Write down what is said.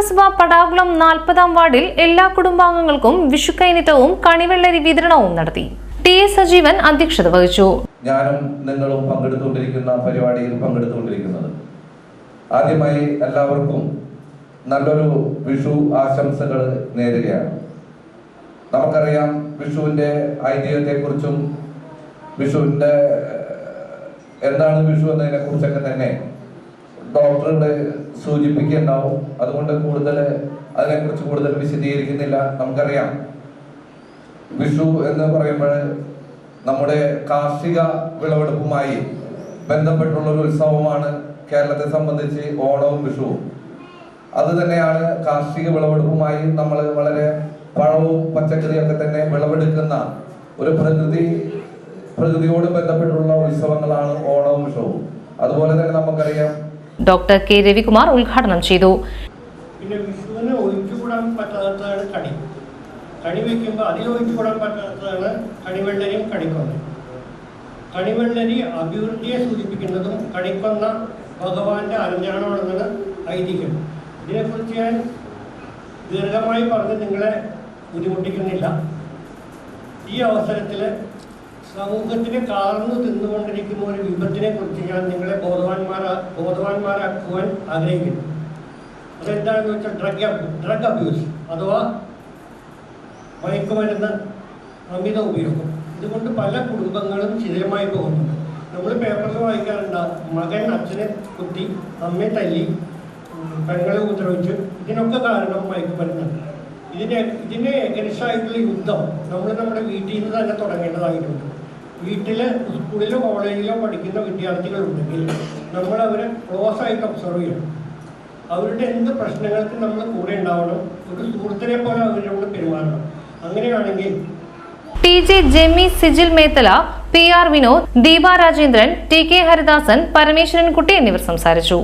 നഗരസഭ പടാകുളം നാൽപ്പതാം വാർഡിൽ എല്ലാ കുടുംബാംഗങ്ങൾക്കും വിഷു കൈനീട്ടവും കണിവെള്ളരി വിതരണവും നടത്തി. ടി എസ് സജീവൻ അധ്യക്ഷത വഹിച്ചു. ഞാനും നിങ്ങളും പങ്കെടുത്തുകൊണ്ടിരിക്കുന്ന പരിപാടിയിൽ പങ്കെടുത്തുകൊണ്ടിരിക്കുന്നത്. ആദ്യമായി എല്ലാവർക്കും നല്ലൊരു വിഷു ആശംസകൾ നേരുകയാണ്. നമുക്കറിയാം വിഷുവിന്റെ ഐതിഹ്യത്തെക്കുറിച്ചും വിഷുവിന്റെ എന്താണ് വിഷു എന്നതിനെ കുറിച്ചൊക്കെ തന്നെ ഡോക്ടറുടെ സൂചിപ്പിക്കുന്നുണ്ടാവും അതുകൊണ്ട് കൂടുതൽ അതിനെക്കുറിച്ച് കൂടുതൽ വിശദീകരിക്കുന്നില്ല. നമുക്കറിയാം. വിഷു എന്ന് പറയുമ്പോൾ നമ്മുടെ കാർഷിക വിളവെടുപ്പുമായി ബന്ധപ്പെട്ടുള്ള ഒരു ഉത്സവമാണ് കേരളത്തെ സംബന്ധിച്ച് ഓണവും വിഷുവും. അത് തന്നെയാണ് കാർഷിക വിളവെടുപ്പുമായി നമ്മൾ വളരെ പഴവും പച്ചക്കറിയൊക്കെ തന്നെ വിളവെടുക്കുന്ന ഒരു പ്രകൃതി പ്രകൃതിയോട് ബന്ധപ്പെട്ടുള്ള ഉത്സവങ്ങളാണ് ഓണവും വിഷുവും. അതുപോലെ തന്നെ നമുക്കറിയാം ഡോക്ടർ കെ രവികുമാർ ഉദ്ഘാടനം ചെയ്തു. കണിവെള്ളരി അഭിവൃദ്ധിയെ സൂചിപ്പിക്കുന്നതും കണിക്കൊന്ന ഭഗവാന്റെ അരഞ്ഞാണമാണെന്നാണ് ഐതിഹ്യം. ഇതിനെക്കുറിച്ച് ഞാൻ ദീർഘമായി പറഞ്ഞ് നിങ്ങളെ ബുദ്ധിമുട്ടിക്കുന്നില്ല. ഈ അവസരത്തിൽ സമൂഹത്തിന് കാർന്നു തിന്നുകൊണ്ടിരിക്കുന്ന ഒരു വിപത്തിനെ കുറിച്ച് ഞാൻ നിങ്ങളെ ബോധവാന്മാരാ ബോധവാന്മാരാക്കുവാൻ ആഗ്രഹിക്കുന്നു. അതെന്താണെന്ന് വെച്ചാൽ ഡ്രഗ് ഡ്രഗ് അബ്യൂസ് അഥവാ മയക്കുമരുന്ന് അമിത ഉപയോഗം. ഇതുകൊണ്ട് പല കുടുംബങ്ങളും ശിഥിലമായി പോകുന്നുണ്ട് നമ്മൾ പേപ്പറിൽ വായിക്കാറുണ്ട് മകൻ അച്ഛനെ കുത്തി അമ്മയെ തല്ലി പെങ്ങളെ ഉപദ്രവിച്ചു ഇതിനൊക്കെ കാരണം മയക്കുമരുന്നുണ്ട് ഇതിനെ ഇതിനെ എഗനിസ്റ്റായിട്ടുള്ള യുദ്ധം നമ്മൾ നമ്മുടെ വീട്ടിൽ നിന്ന് തന്നെ തുടങ്ങേണ്ടതായിട്ടുണ്ട്. വീട്ടിൽ സ്കൂളിലോ കോളേജിലോ പഠിക്കുന്ന വിദ്യാർത്ഥികളുണ്ടെങ്കിൽ നമ്മൾ അവരെ ക്ലോസ് ആയിട്ട് ഒബ്സർവ് ചെയ്യണം. അവരുടെ എന്ത് പ്രശ്നങ്ങൾക്ക് നമ്മൾ കൂടെ ഉണ്ടാവണം? ഒരു സുഹൃത്തിനെ പോലെ അവരോട് പെരുമാറണം. അങ്ങനെയാണെങ്കിൽ T J Jemi Sijil Methala P R Vinod Deepa Rajendran T K Haridasan Parameswarankutty എന്നിവർ സംസാരിച്ചു.